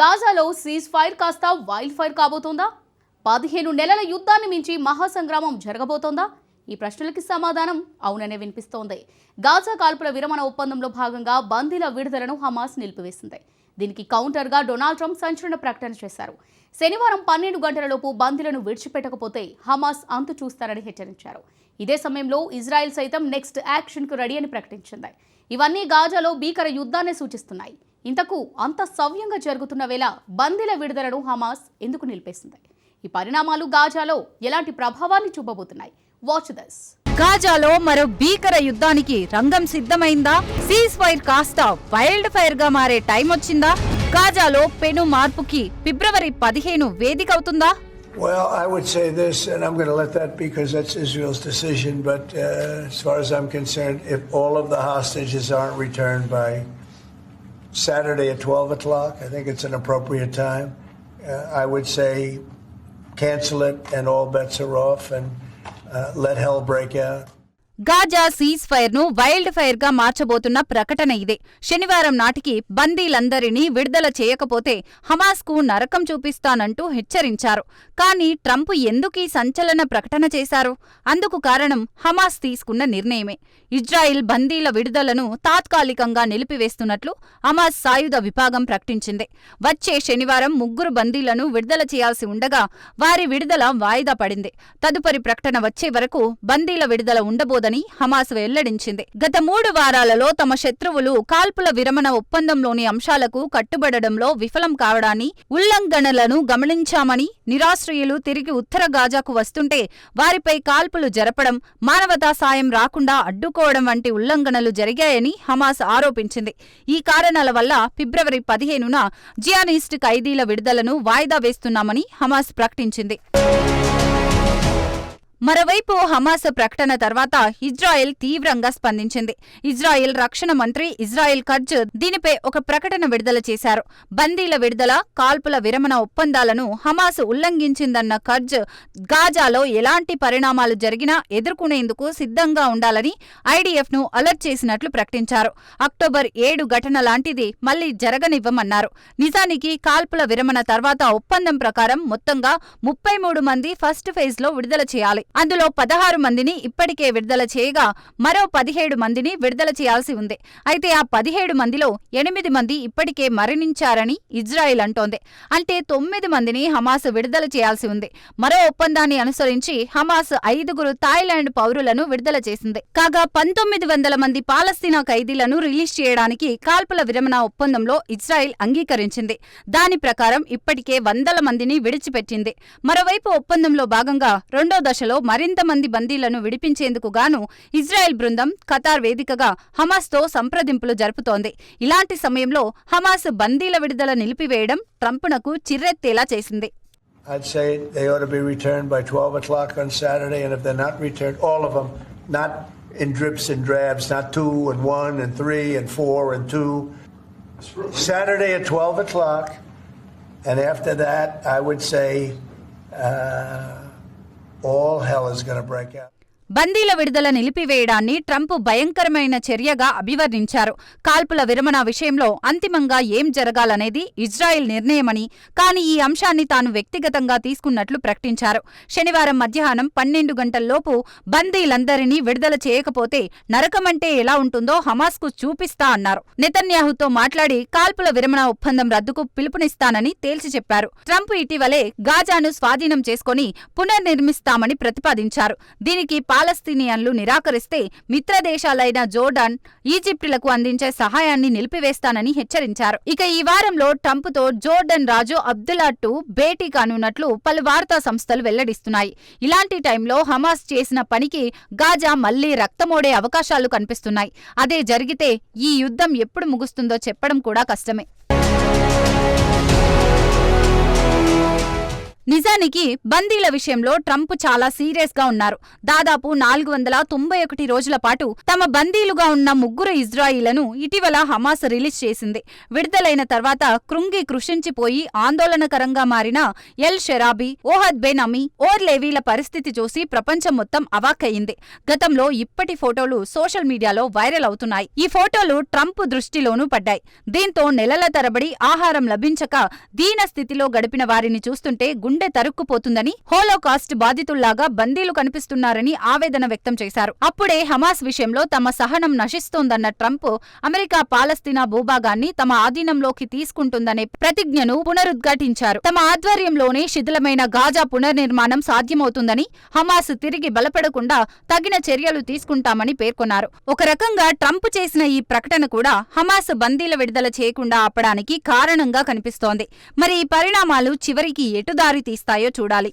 గాజాలో ceasefire కాస్త wildfire కాబోతోందా? పదిహేను నెలల యుద్ధాన్ని మించి మహాసంగ్రామం జరగబోతోందా? ఈ ప్రశ్నలకి సమాధానం అవుననే వినిపిస్తోంది. గాజా కాల్పుల విరమణ ఒప్పందంలో భాగంగా బందీల విడుదలను హమాస్ నిలిపివేసింది. దీనికి కౌంటర్గా డొనాల్డ్ ట్రంప్ సంచలన ప్రకటన చేశారు. శనివారం పన్నెండు గంటలలోపు బందీలను విడిచిపెట్టకపోతే హమాస్ అంతు చూస్తారని హెచ్చరించారు. ఇదే సమయంలో ఇజ్రాయెల్ సైతం నెక్స్ట్ యాక్షన్కు రెడీ అని ప్రకటించింది. ఇవన్నీ గాజాలో భీకర యుద్ధాన్ని సూచిస్తున్నాయి. ఇంతకు అంత సవ్యంగా జరుగుతున్న వేళ బందీల విడుదలను హమాస్ ఎందుకు నిలిపేసింది? ఈ పరిణామాలు గాజాలో ఎలాంటి ప్రభావాన్ని చూపబోతున్నాయి? వాచ్ దస్ గాజాలో మరో భీకర యుద్ధానికి రంగం సిద్ధమైందా? సీజ్ ఫైర్ కాస్త వైల్డ్ ఫైర్గా మారే టైం వచ్చిందా? గాజాలో పెను మార్పుకి ఫిబ్రవరి పదిహేను వేదిక అవుతుందా? Well, I would say this, and I'm going to let that be because that's Israel's decision. But uh, as far as I'm concerned, if all of the hostages aren't returned by Saturday at 12 o'clock, I think it's an appropriate time. Uh, I would say cancel it and all bets are off and uh, let hell break out. Gaza seize ఫైర్ను వైల్డ్ ఫైర్గా మార్చబోతున్న ప్రకటన ఇదే. శనివారం నాటికి బందీలందరినీ విడుదల చేయకపోతే హమాస్కు నరకం చూపిస్తానంటూ హెచ్చరించారు. కానీ ట్రంప్ ఎందుకీ సంచలన ప్రకటన చేశారు? అందుకు కారణం హమాస్ తీసుకున్న నిర్ణయమే. ఇజ్రాయిల్ బందీల విడుదలను తాత్కాలికంగా నిలిపివేస్తున్నట్లు హమాస్ సాయుధ విభాగం ప్రకటించింది. వచ్చే శనివారం ముగ్గురు బందీలను విడుదల చేయాల్సి ఉండగా వారి విడుదల వాయిదా పడింది. తదుపరి ప్రకటన వచ్చే వరకు బందీల విడుదల ఉండబోదని హమాస్ వెల్లడించింది. గత మూడు వారాలలో తమ శత్రువులు కాల్పుల విరమణ ఒప్పందంలోని అంశాలకు కట్టుబడడంలో విఫలం కావడాన్ని ఉల్లంఘనలను గమనించామని నిరాశ్రయులు తిరిగి ఉత్తర గాజాకు వస్తుంటే వారిపై కాల్పులు జరపడం మానవతా సాయం రాకుండా అడ్డుకోవడం వంటి ఉల్లంఘనలు జరిగాయని హమాస్ ఆరోపించింది. ఈ కారణాల వల్ల ఫిబ్రవరి పదిహేనున జియానిస్ట్ ఖైదీల విడుదలను వాయిదా వేస్తున్నామని హమాస్ ప్రకటించింది. మరోవైపు హమాస్ ప్రకటన తర్వాత ఇజ్రాయెల్ తీవ్రంగా స్పందించింది. ఇజ్రాయెల్ రక్షణ మంత్రి ఇజ్రాయెల్ ఖర్జ్ దీనిపై ఒక ప్రకటన విడుదల చేశారు. బందీల విడుదల కాల్పుల విరమణ ఒప్పందాలను హమాస్ ఉల్లంఘించిందన్న ఖర్జ్ గాజాలో ఎలాంటి పరిణామాలు జరిగినా ఎదుర్కొనేందుకు సిద్ధంగా ఉండాలని ఐడీఎఫ్ను అలర్ట్ చేసినట్లు ప్రకటించారు. అక్టోబర్ ఏడు ఘటన లాంటిది మళ్ళీ జరగనివ్వమన్నారు. నిజానికి కాల్పుల విరమణ తర్వాత ఒప్పందం ప్రకారం మొత్తంగా ముప్పై మూడు మంది ఫస్ట్ ఫేజ్లో విడుదల చేయాలి. అందులో పదహారు మందిని ఇప్పటికే విడుదల చేయగా మరో పదిహేడు మందిని విడుదల చేయాల్సి ఉంది. అయితే ఆ పదిహేడు మందిలో ఎనిమిది మంది ఇప్పటికే మరణించారని ఇజ్రాయిల్ అంటోంది. అంటే తొమ్మిది మందిని హమాస్ విడుదల చేయాల్సి ఉంది. మరో ఒప్పందాన్ని అనుసరించి హమాస్ ఐదుగురు థాయిలాండ్ పౌరులను విడుదల చేసింది. కాగా పంతొమ్మిది వందల మంది పాలస్తీనా ఖైదీలను రిలీజ్ చేయడానికి కాల్పుల విరమణ ఒప్పందంలో ఇజ్రాయిల్ అంగీకరించింది. దాని ప్రకారం ఇప్పటికే వందల మందిని విడిచిపెట్టింది. మరోవైపు ఒప్పందంలో భాగంగా రెండో దశలో మరింత మంది బందీలను విడిపించేందుకు గాను ఇజ్రాయెల్ బృందం ఖతార్ వేదికగా హమాస్తో సంప్రదింపులు జరుపుతోంది ఇలాంటి సమయంలో హమాస్ బందీల విడుదల నిలిపివేయడం ట్రంప్నకు చిర్రెత్తేలా చేసింది I'd say they ought to be returned by 12 o'clock on Saturday, and if they're not returned, all of them, not in drips and drabs, not two and one and three and four and two. Saturday at 12 o'clock, and after that, I would say uh, all hell is going to break out. బందీల విడుదల నిలిపివేయడాన్ని Trump భయంకరమైన చర్యగా అభివర్ణించారు. కాల్పుల విరమణ విషయంలో అంతిమంగా ఏం జరగాలనేది Israel నిర్ణయమని కానీ ఈ అంశాన్ని తాను వ్యక్తిగతంగా తీసుకున్నట్లు ప్రకటించారు. శనివారం మధ్యాహ్నం పన్నెండు గంటల్లోపు బందీలందరినీ విడుదల చేయకపోతే నరకమంటే ఎలా ఉంటుందో హమాస్కు చూపిస్తా అన్నారు. నెతన్యాహుతో మాట్లాడి కాల్పుల విరమణ ఒప్పందం రద్దుకు పిలుపునిస్తానని తేల్చి చెప్పారు. ట్రంప్ ఇటీవలే గాజాను స్వాధీనం చేసుకుని పునర్నిర్మిస్తామని ప్రతిపాదించారు. దీనికి పాలస్తీనియన్లు నిరాకరిస్తే మిత్రదేశాలైన జోర్డాన్ ఈజిప్టులకు అందించే సహాయాన్ని నిలిపివేస్తానని హెచ్చరించారు. ఇక ఈ వారంలో ట్రంప్తో జోర్డన్ రాజు అబ్దుల్లా భేటీ కానున్నట్లు పలు వార్తా సంస్థలు వెల్లడిస్తున్నాయి. ఇలాంటి టైంలో హమాస్ చేసిన పనికి గాజా మళ్ళీ రక్తమోడే అవకాశాలు కనిపిస్తున్నాయి. అదే జరిగితే ఈ యుద్ధం ఎప్పుడు ముగుస్తుందో చెప్పడం కూడా కష్టమే. నిజానికి బందీల విషయంలో ట్రంప్ చాలా సీరియస్గా ఉన్నారు. దాదాపు నాలుగు వందల తొంభై ఒకటి రోజుల పాటు తమ బందీలుగా ఉన్న ముగ్గురు ఇజ్రాయిలను ఇటీవల హమాస్ రిలీజ్ చేసింది. విడుదలైన తర్వాత కృంగి కృషించిపోయి ఆందోళనకరంగా మారిన Eli Sharabi Ohad Ben Ami Or లేవీల పరిస్థితి చూసి ప్రపంచం మొత్తం అవాక్కయింది. గతంలో ఇప్పటి ఫోటోలు సోషల్ మీడియాలో వైరల్ అవుతున్నాయి. ఈ ఫోటోలు ట్రంప్ దృష్టిలోనూ పడ్డాయి. దీంతో నెలల తరబడి ఆహారం లభించక దీన స్థితిలో గడిపిన వారిని చూస్తుంటే గుండె తరుక్కుపోతుందని హోలోకాస్ట్ బాధితుల్లాగా బందీలు కనిపిస్తున్నారని ఆవేదన వ్యక్తం చేశారు. అప్పుడే హమాస్ విషయంలో తమ సహనం నశిస్తోందన్న ట్రంప్ అమెరికా పాలస్తీనా భూభాగాన్ని తమ ఆధీనంలోకి తీసుకుంటుందనే ప్రతిజ్ఞను పునరుద్ఘాటించారు. తమ ఆధ్వర్యంలోనే శిథిలమైన గాజా పునర్నిర్మాణం సాధ్యమవుతుందని హమాస్ తిరిగి బలపడకుండా తగిన చర్యలు తీసుకుంటామని పేర్కొన్నారు. ఒక రకంగా ట్రంప్ చేసిన ఈ ప్రకటన కూడా హమాస్ బందీల విడుదల చేయకుండా ఆపడానికి కారణంగా కనిపిస్తోంది. మరి ఈ పరిణామాలు చివరికి ఎటుదారి తీస్తాయో చూడాలి.